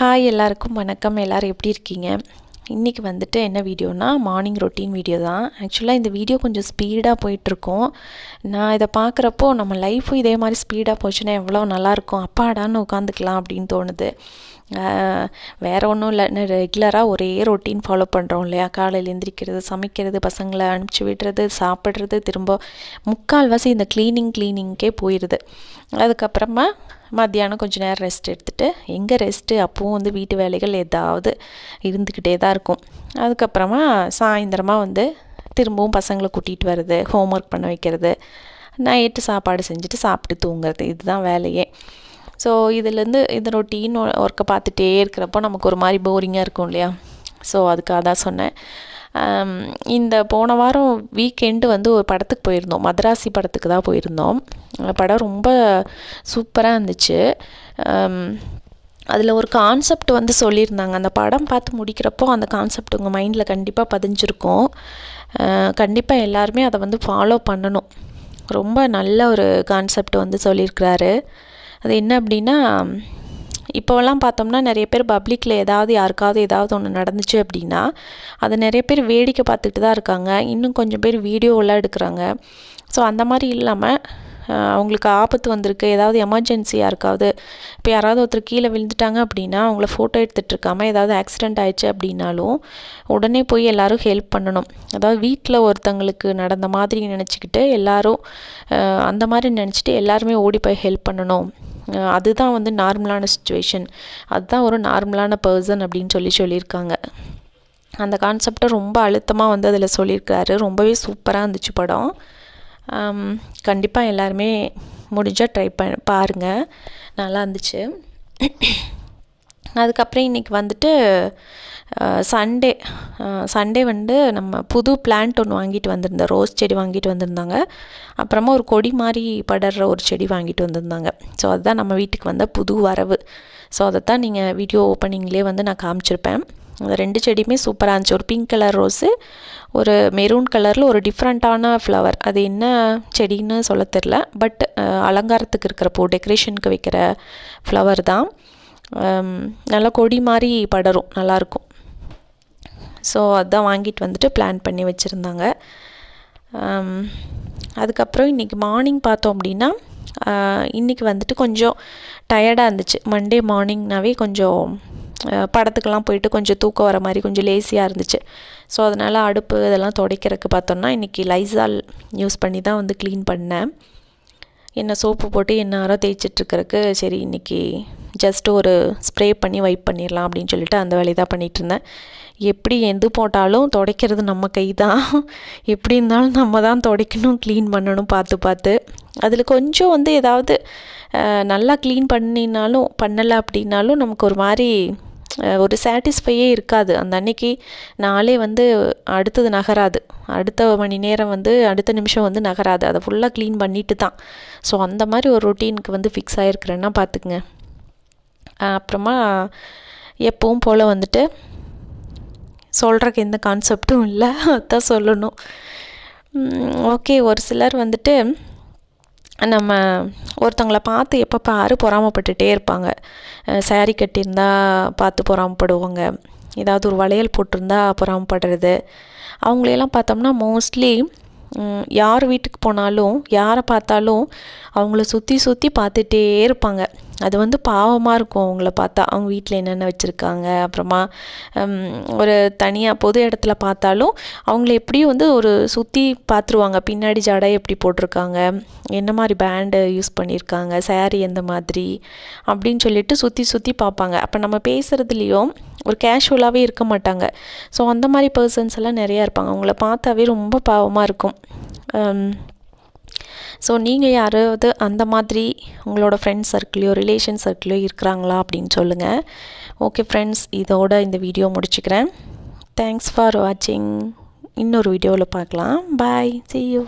Hi எல்லாருக்கும் வணக்கம். எல்லோரும் எப்படி இருக்கீங்க? இன்றைக்கி வந்துட்டு என்ன வீடியோனா மார்னிங் ரொட்டீன் வீடியோ தான். ஆக்சுவலாக இந்த வீடியோ கொஞ்சம் ஸ்பீடாக போயிட்டுருக்கோம். நான் இதை பார்க்குறப்போ நம்ம லைஃப்பும் இதே மாதிரி ஸ்பீடாக போச்சுன்னா எவ்வளோ நல்லாயிருக்கும் அப்பாடான்னு உட்காந்துக்கலாம் அப்படின்னு தோணுது. வேறு ஒன்றும் இல்லை. ரெகுலராக ஒரே ரொட்டீன் ஃபாலோ பண்ணுறோம் இல்லையா? காலையில் எந்திரிக்கிறது சமைக்கிறது பசங்களை அனுப்பிச்சி விடுறது சாப்பிட்றது திரும்ப முக்கால்வாசி இந்த க்ளீனிங் க்ளீனிங்க்கே போயிடுது அதுக்கப்புறமா மத்தியானம் கொஞ்சம் நேரம் ரெஸ்ட் எடுத்துகிட்டு எங்கே ரெஸ்ட்டு அப்போவும் வந்து வீட்டு வேலைகள் ஏதாவது இருந்துக்கிட்டே தான் இருக்கும். அதுக்கப்புறமா சாயந்தரமாக வந்து திரும்பவும் பசங்களை கூட்டிகிட்டு வர்றது ஹோம் ஒர்க் பண்ண வைக்கிறது நைட்டு சாப்பாடு செஞ்சுட்டு சாப்பிட்டு தூங்குறது. இதுதான் வேலையே. ஸோ இதுலேருந்து இந்த ரொட்டீன் ஒர்க்கை பார்த்துட்டே இருக்கிறப்போ நமக்கு ஒரு மாதிரி போரிங்காக இருக்கும் இல்லையா? ஸோ அதுக்காக தான் சொன்னேன். Um, இந்த போன வாரம் வீக்கெண்டு வந்து ஒரு படத்துக்கு போயிருந்தோம். மதராசி படத்துக்கு தான் போயிருந்தோம். படம் ரொம்ப சூப்பராக இருந்துச்சு. Um, அதில் ஒரு கான்செப்ட் வந்து சொல்லியிருந்தாங்க. அந்த படம் பார்த்து முடிக்கிறப்போ அந்த கான்செப்ட் உங்கள் மைண்டில் கண்டிப்பாக பதிஞ்சிருக்கும். Uh, கண்டிப்பாக எல்லாருமே அதை வந்து ஃபாலோ பண்ணணும். ரொம்ப நல்ல ஒரு கான்செப்ட் வந்து சொல்லியிருக்கிறாரு. அது என்ன அப்படின்னா இப்போவெல்லாம் பார்த்தோம்னா நிறைய பேர் பப்ளிக்கில் ஏதாவது யாருக்காவது ஏதாவது ஒன்று நடந்துச்சு அப்படின்னா அதை நிறைய பேர் வேடிக்கை பார்த்துட்டு தான் இருக்காங்க. இன்னும் கொஞ்சம் பேர் வீடியோவெல்லாம் எடுக்கிறாங்க. ஸோ அந்த மாதிரி இல்லாமல் அவங்களுக்கு ஆபத்து வந்திருக்கு. ஏதாவது எமர்ஜென்சி யாருக்காவது இப்போ யாராவது ஒருத்தர் கீழே விழுந்துட்டாங்க அப்படின்னா அவங்கள ஃபோட்டோ எடுத்துகிட்டு இருக்காமல் ஏதாவது ஆக்சிடெண்ட் ஆயிடுச்சு அப்படின்னாலும் உடனே போய் எல்லோரும் ஹெல்ப் பண்ணணும். அதாவது வீட்டில் ஒருத்தங்களுக்கு நடந்த மாதிரி நினச்சிக்கிட்டு எல்லோரும் அந்த மாதிரி நினச்சிட்டு எல்லாருமே ஓடி போய் ஹெல்ப் பண்ணணும். அதுதான் வந்து நார்மலான சுச்சுவேஷன் அதுதான் ஒரு நார்மலான பர்சன் அப்படின்னு சொல்லி சொல்லியிருக்காங்க. அந்த கான்செப்டை ரொம்ப அழுத்தமாக வந்து அதில் சொல்லியிருக்காரு. ரொம்பவே சூப்பராக இருந்துச்சு படம். கண்டிப்பாக எல்லாருமே முடிஞ்சால் ட்ரை ப பாருங்கள் நல்லா இருந்துச்சு. அதுக்கப்புறம் இன்றைக்கி வந்துட்டு சண்டே சண்டே வந்து நம்ம புது பிளான்ட் ஒன்று வாங்கிட்டு வந்திருந்தோம். ரோஸ் செடி வாங்கிட்டு வந்திருந்தாங்க. அப்புறமா ஒரு கொடி மாதிரி படர்ற ஒரு செடி வாங்கிட்டு வந்திருந்தாங்க. ஸோ அதுதான் நம்ம வீட்டுக்கு வந்த புது வரவு. ஸோ அதை தான் நீங்கள் வீடியோ ஓப்பனிங்லேயே வந்து நான் காமிச்சிருப்பேன். அந்த ரெண்டு செடியுமே சூப்பராக இருந்துச்சு. ஒரு பிங்க் கலர் ரோஸு ஒரு மெரூன் கலரில் ஒரு டிஃப்ரெண்ட்டான ஃப்ளவர் அது என்ன செடின்னு சொல்ல தெரில பட் அலங்காரத்துக்கு இருக்கிறப்போ டெக்கரேஷனுக்கு வைக்கிற ஃப்ளவர் தான். நல்லா கொடி மாதிரி படரும் நல்லாயிருக்கும் ஸோ அதான் வாங்கிட்டு வந்துட்டு பிளான் பண்ணி வச்சுருந்தாங்க. அதுக்கப்புறம் இன்றைக்கி மார்னிங் பார்த்தோம் அப்படின்னா இன்றைக்கி வந்துட்டு கொஞ்சம் டயர்டாக இருந்துச்சு. மண்டே மார்னிங்னாவே கொஞ்சம் படத்துக்கெல்லாம் போயிட்டு கொஞ்சம் தூக்கம் வர மாதிரி கொஞ்சம் லேசியாக இருந்துச்சு. ஸோ அதனால் அடுப்பு இதெல்லாம் துடைக்கிறதுக்கு பார்த்தோன்னா இன்றைக்கி லைசால் யூஸ் பண்ணி தான் வந்து க்ளீன் பண்ணேன். என்ன சோப்பு போட்டு என்ன தேய்ச்சிட்ருக்கிறதுக்கு சரி இன்றைக்கி ஜஸ்ட் ஒரு ஸ்ப்ரே பண்ணி வைப் பண்ணிடலாம் அப்படின்னு சொல்லிட்டு அந்த வேலையை தான் பண்ணிகிட்டு இருந்தேன் எப்படி எது போட்டாலும் துடைக்கிறது நம்ம கை தான் எப்படி இருந்தாலும் நம்ம தான் துடைக்கணும் க்ளீன் பண்ணணும் பார்த்து பார்த்து. அதில் கொஞ்சம் வந்து ஏதாவது நல்லா க்ளீன் பண்ணினாலும் பண்ணலை அப்படின்னாலும் நமக்கு ஒரு மாதிரி ஒரு சாட்டிஸ்ஃபையே இருக்காது. அந்த அன்னைக்கு நாளே வந்து அடுத்தது நகராது. அடுத்த மணி நேரம் வந்து அடுத்த நிமிஷம் வந்து நகராது. அதை ஃபுல்லாக க்ளீன் பண்ணிட்டு தான். ஸோ அந்த மாதிரி ஒரு ரொட்டீனுக்கு வந்து ஃபிக்ஸ் ஆகிருக்கிறேன்னா பார்த்துக்குங்க. அப்புறமா எப்பவும் போல் வந்துட்டு சொல்கிறக்கு எந்த கான்செப்டும் இல்லை. அதான் சொல்லணும். ஓகே ஒரு சிலர் வந்துட்டு நம்ம ஒருத்தவங்களை பார்த்து எப்போ பாரு பொறாமப்பட்டுகிட்டே இருப்பாங்க. சேரீ கட்டியிருந்தா பார்த்து பொறாமப்படுவாங்க. ஏதாவது ஒரு வளையல் போட்டிருந்தா பொறாமப்படுறது. அவங்களையெல்லாம் பார்த்தோம்னா மோஸ்ட்லி யார் வீட்டுக்கு போனாலும் யாரை பார்த்தாலும் அவங்கள சுற்றி சுற்றி பார்த்துட்டே இருப்பாங்க. அது வந்து பாவமாக இருக்கும் அவங்கள பார்த்தா. அவங்க வீட்டில் என்னென்ன வச்சுருக்காங்க? அப்புறமா ஒரு தனியாக பொது இடத்துல பார்த்தாலும் அவங்கள எப்படியும் வந்து ஒரு சுற்றி பார்த்துருவாங்க. பின்னாடி ஜடை எப்படி போட்டிருக்காங்க? என்ன மாதிரி பேண்டு யூஸ் பண்ணியிருக்காங்க? சேரீ எந்த மாதிரி? அப்படின்னு சொல்லிட்டு சுற்றி சுற்றி பார்ப்பாங்க. அப்போ நம்ம பேசுகிறதுலேயும் ஒரு கேஷுவலாகவே இருக்க மாட்டாங்க. ஸோ அந்த மாதிரி பர்சன்ஸ் எல்லாம் நிறையா இருப்பாங்க. அவங்கள பார்த்தாவே ரொம்ப பாவமாக இருக்கும். ஸோ நீங்கள் யாராவது அந்த மாதிரி உங்களோட ஃப்ரெண்ட்ஸ் சர்க்கிளையோ ரிலேஷன் சர்க்கிளையோ இருக்கிறாங்களா அப்படின்னு சொல்லுங்கள் ஓகே ஃப்ரெண்ட்ஸ் இதோட இந்த வீடியோ முடிச்சுக்கிறேன். தேங்க்ஸ் ஃபார் வாட்சிங் இன்னொரு வீடியோவில் பார்க்கலாம். பாய் சி யூ